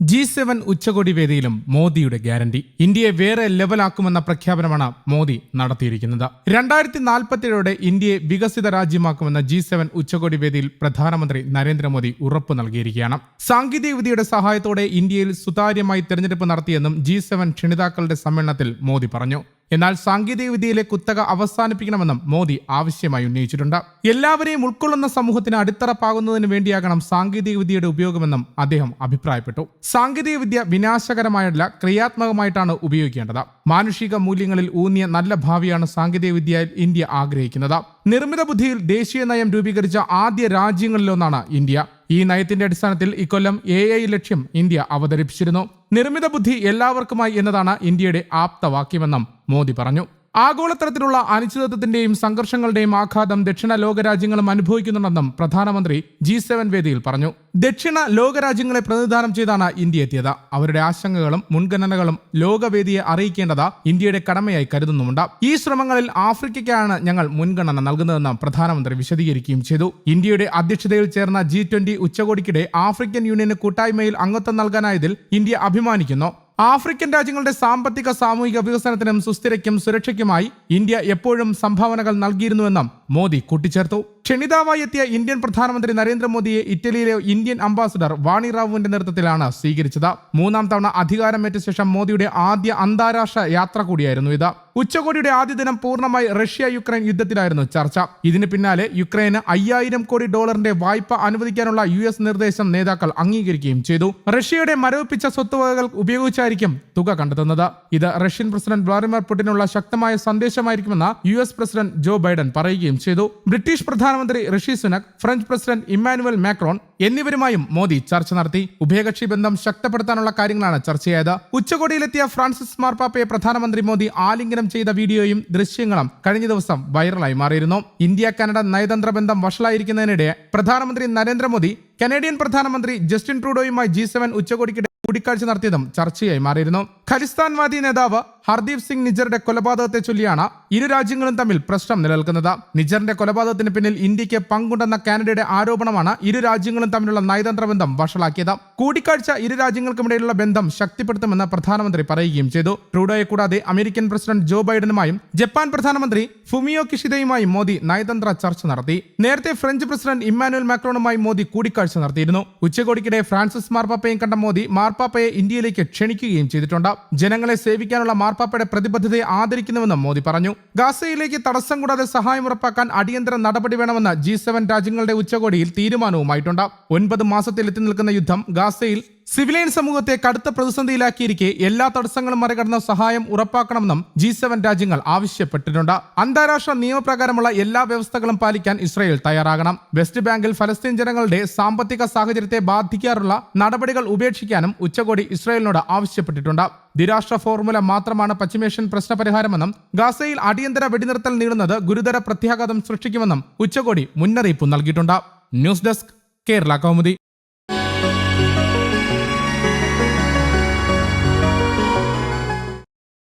G seven ഉച്ചകോടി വേദിയിലും മോദിയുടെ ഗ്യാരണ്ടി. ഇന്ത്യയെ വേറെ ലെവലാക്കുമെന്ന പ്രഖ്യാപനമാണ് മോദി നടത്തിയിരിക്കുന്നത്. രണ്ടായിരത്തി നാൽപ്പത്തിയേഴോടെ ഇന്ത്യയെ വികസിത രാജ്യമാക്കുമെന്ന ജി സെവൻ ഉച്ചകോടി വേദിയിൽ പ്രധാനമന്ത്രി നരേന്ദ്രമോദി ഉറപ്പു നൽകിയിരിക്കുകയാണ്. സാങ്കേതിക വിദ്യയുടെ സഹായത്തോടെ ഇന്ത്യയിൽ സുതാര്യമായി തെരഞ്ഞെടുപ്പ് നടത്തിയെന്നും ജി സെവൻ ക്ഷണിതാക്കളുടെ സമ്മേളനത്തിൽ മോദി പറഞ്ഞു. എന്നാൽ സാങ്കേതിക വിദ്യയിലെ കുത്തക അവസാനിപ്പിക്കണമെന്നും മോദി ആവശ്യമായി ഉന്നയിച്ചിട്ടുണ്ട്. എല്ലാവരെയും ഉൾക്കൊള്ളുന്ന സമൂഹത്തിന് അടിത്തറപ്പാകുന്നതിന് വേണ്ടിയാകണം സാങ്കേതിക വിദ്യയുടെ ഉപയോഗമെന്നും അദ്ദേഹം അഭിപ്രായപ്പെട്ടു. സാങ്കേതിക വിദ്യ വിനാശകരമായല്ല ക്രിയാത്മകമായിട്ടാണ് ഉപയോഗിക്കേണ്ടത്. മാനുഷിക മൂല്യങ്ങളിൽ ഊന്നിയ നല്ല ഭാവിയാണ് സാങ്കേതിക വിദ്യയിൽ ഇന്ത്യ ആഗ്രഹിക്കുന്നത്. നിർമ്മിത ബുദ്ധിയിൽ ദേശീയ നയം രൂപീകരിച്ച ആദ്യ രാജ്യങ്ങളിലൊന്നാണ് ഇന്ത്യ. ഈ നയത്തിന്റെ അടിസ്ഥാനത്തിൽ ഇക്കൊല്ലം എ ഐ ലക്ഷ്യം ഇന്ത്യ അവതരിപ്പിച്ചിരുന്നു. നിർമ്മിത ബുദ്ധി എല്ലാവർക്കുമായി എന്നതാണ് ഇന്ത്യയുടെ ആപ്തവാക്യമെന്നും മോദി പറഞ്ഞു. ആഗോളതലത്തിലുള്ള അനിശ്ചിതത്വത്തിന്റെയും സംഘർഷങ്ങളുടെയും ആഘാതം ദക്ഷിണ ലോകരാജ്യങ്ങളും അനുഭവിക്കുന്നുണ്ടെന്നും പ്രധാനമന്ത്രി ജി സെവൻ വേദിയിൽ പറഞ്ഞു. ദക്ഷിണ ലോകരാജ്യങ്ങളെ പ്രതിനിധാനം ചെയ്താണ് ഇന്ത്യ എത്തിയത്. അവരുടെ ആശങ്കകളും മുൻഗണനകളും ലോകവേദിയെ അറിയിക്കേണ്ടത് ഇന്ത്യയുടെ കടമയായി കരുതുന്നുമുണ്ട്. ഈ ശ്രമങ്ങളിൽ ആഫ്രിക്കയ്ക്കാണ് ഞങ്ങൾ മുൻഗണന നൽകുന്നതെന്ന് പ്രധാനമന്ത്രി വിശദീകരിക്കുകയും ചെയ്തു. ഇന്ത്യയുടെ അധ്യക്ഷതയിൽ ചേർന്ന ജി ഉച്ചകോടിക്കിടെ ആഫ്രിക്കൻ യൂണിയന് കൂട്ടായ്മയിൽ അംഗത്വം നൽകാനായതിൽ ഇന്ത്യ അഭിമാനിക്കുന്നു. ആഫ്രിക്കൻ രാജ്യങ്ങളുടെ സാമ്പത്തിക സാമൂഹിക വികസനത്തിനും സുസ്ഥിരയ്ക്കും സുരക്ഷയ്ക്കുമായി ഇന്ത്യ എപ്പോഴും സംഭാവനകൾ നൽകിയിരുന്നുവെന്നും മോദി കൂട്ടിച്ചേർത്തു. ക്ഷണിതാവായി എത്തിയ ഇന്ത്യൻ പ്രധാനമന്ത്രി നരേന്ദ്രമോദിയെ ഇറ്റലിയിലെ ഇന്ത്യൻ അംബാസഡർ വാണി റാവുവിന്റെ നേതൃത്വത്തിലാണ് സ്വീകരിച്ചത്. മൂന്നാം തവണ അധികാരമേറ്റ ശേഷം മോദിയുടെ ആദ്യ അന്താരാഷ്ട്ര യാത്ര കൂടിയായിരുന്നു ഇത്. ഉച്ചകോടിയുടെ ആദ്യ ദിനം പൂർണമായി റഷ്യ യുക്രൈൻ യുദ്ധത്തിലായിരുന്നു ചർച്ച. ഇതിന് പിന്നാലെ യുക്രൈന് അയ്യായിരം കോടി ഡോളറിന്റെ വായ്പ അനുവദിക്കാനുള്ള യു എസ് നിർദ്ദേശം നേതാക്കൾ അംഗീകരിക്കുകയും ചെയ്തു. റഷ്യയുടെ മരവിപ്പിച്ച സ്വത്തുവകകൾ ഉപയോഗിച്ചായിരിക്കും തുക കണ്ടെത്തുന്നത്. ഇത് റഷ്യൻ പ്രസിഡന്റ് വ്ളാഡിമിർ പുടിനുള്ള ശക്തമായ സന്ദേശമായിരിക്കുമെന്ന് U S president Joe Biden പറയുകയും ചെയ്തു. ബ്രിട്ടീഷ് പ്രധാനമന്ത്രി Rishi Sunak French president Emmanuel Macron എന്നിവരുമായും മോദി ചർച്ച നടത്തി. ഉഭയകക്ഷി ബന്ധം ശക്തപ്പെടുത്താനുള്ള കാര്യങ്ങളാണ് ചർച്ചയായത് ഉച്ചകോടിയിലെത്തിയ ഫ്രാൻസിസ് മാർപ്പാപ്പയെ പ്രധാനമന്ത്രി മോദി ആലിംഗനം ചെയ്ത വീഡിയോയും ദൃശ്യങ്ങളും കഴിഞ്ഞ ദിവസം വൈറലായി മാറിയിരുന്നു. ഇന്ത്യ കാനഡ നയതന്ത്ര ബന്ധം വഷളായിരിക്കുന്നതിനിടെ പ്രധാനമന്ത്രി നരേന്ദ്രമോദി കനേഡിയൻ പ്രധാനമന്ത്രി ജസ്റ്റിൻ ട്രൂഡോയുമായി ജി സെവൻ ഉച്ചകോടിക്കിടെ കൂടിക്കാഴ്ച നടത്തിയതും ചർച്ചയായി മാറിയിരുന്നു. ഖലിസ്ഥാൻവാദി നേതാവ് ഹർദീപ് സിംഗ് നിജറുടെ കൊലപാതകത്തെ ചൊല്ലിയാണ് ഇരു രാജ്യങ്ങളും തമ്മിൽ പ്രശ്നം നിലനിൽക്കുന്നത്. നിജറിന്റെ കൊലപാതകത്തിന് പിന്നിൽ ഇന്ത്യയ്ക്ക് പങ്കുണ്ടെന്ന കാനഡയുടെ ആരോപണമാണ് ഇരു രാജ്യങ്ങളും തമ്മിലുള്ള നയതന്ത്ര ബന്ധം വഷളാക്കിയത്. കൂടിക്കാഴ്ച ഇരു രാജ്യങ്ങൾക്കുമിടയിലുള്ള ബന്ധം ശക്തിപ്പെടുത്തുമെന്ന് പ്രധാനമന്ത്രി പറയുകയും ചെയ്തു. ട്രൂഡോയെ കൂടാതെ അമേരിക്കൻ പ്രസിഡന്റ് ജോ ബൈഡനുമായും ജപ്പാൻ പ്രധാനമന്ത്രി ഫുമിയോ കിഷിദയുമായും മോദി നയതന്ത്ര ചർച്ച നടത്തി. നേരത്തെ ഫ്രഞ്ച് പ്രസിഡന്റ് ഇമ്മാനുവൽ മാക്രോണുമായി മോദി കൂടിക്കാഴ്ച നടത്തിയിരുന്നു. ഉച്ചകോടിക്കിടെ ഫ്രാൻസിസ് മാർപ്പാപ്പയും കണ്ട മോദി മാർപ്പാപ്പയെ ഇന്ത്യയിലേക്ക് ക്ഷണിക്കുകയും ചെയ്തിട്ടുണ്ട്. ജനങ്ങളെ സേവിക്കാനുള്ള മാർപ്പാപ്പയുടെ പ്രതിബദ്ധതയെ ആദരിക്കുന്നുവെന്നും മോദി പറഞ്ഞു. ഗാസയിലേക്ക് തടസ്സം കൂടാതെ സഹായം ഉറപ്പാക്കാൻ അടിയന്തര നടപടി വേണമെന്ന് ജി സെവൻ രാജ്യങ്ങളുടെ ഉച്ചകോടിയിൽ തീരുമാനവുമായിട്ടുണ്ട്. ഒൻപത് മാസത്തിൽ എത്തി നിൽക്കുന്ന യുദ്ധം ഗാസയിൽ സിവിലിയൻ സമൂഹത്തെ കടുത്ത പ്രതിസന്ധിയിലാക്കിയിരിക്കെ എല്ലാ തടസ്സങ്ങളും മറികടന്ന സഹായം ഉറപ്പാക്കണമെന്നും ജി സെവൻ രാജ്യങ്ങൾ ആവശ്യപ്പെട്ടിട്ടുണ്ട്. അന്താരാഷ്ട്ര നിയമപ്രകാരമുള്ള എല്ലാ വ്യവസ്ഥകളും പാലിക്കാൻ ഇസ്രായേൽ തയ്യാറാകണം. വെസ്റ്റ് ബാങ്കിൽ ഫലസ്തീൻ ജനങ്ങളുടെ സാമ്പത്തിക സാഹചര്യത്തെ ബാധിക്കാറുള്ള നടപടികൾ ഉപേക്ഷിക്കാനും ഉച്ചകോടി ഇസ്രായേലിനോട് ആവശ്യപ്പെട്ടിട്ടുണ്ട്. ദ്വിരാഷ്ട്ര ഫോർമുല മാത്രമാണ് പശ്ചിമേഷ്യൻ പ്രശ്നപരിഹാരമെന്നും ഗാസയിൽ അടിയന്തര വെടിനിർത്തൽ നീളുന്നത് ഗുരുതര പ്രത്യാഘാതം സൃഷ്ടിക്കുമെന്നും ഉച്ചകോടി മുന്നറിയിപ്പ് നൽകിയിട്ടുണ്ട്. News desk Kerala Kaumudi.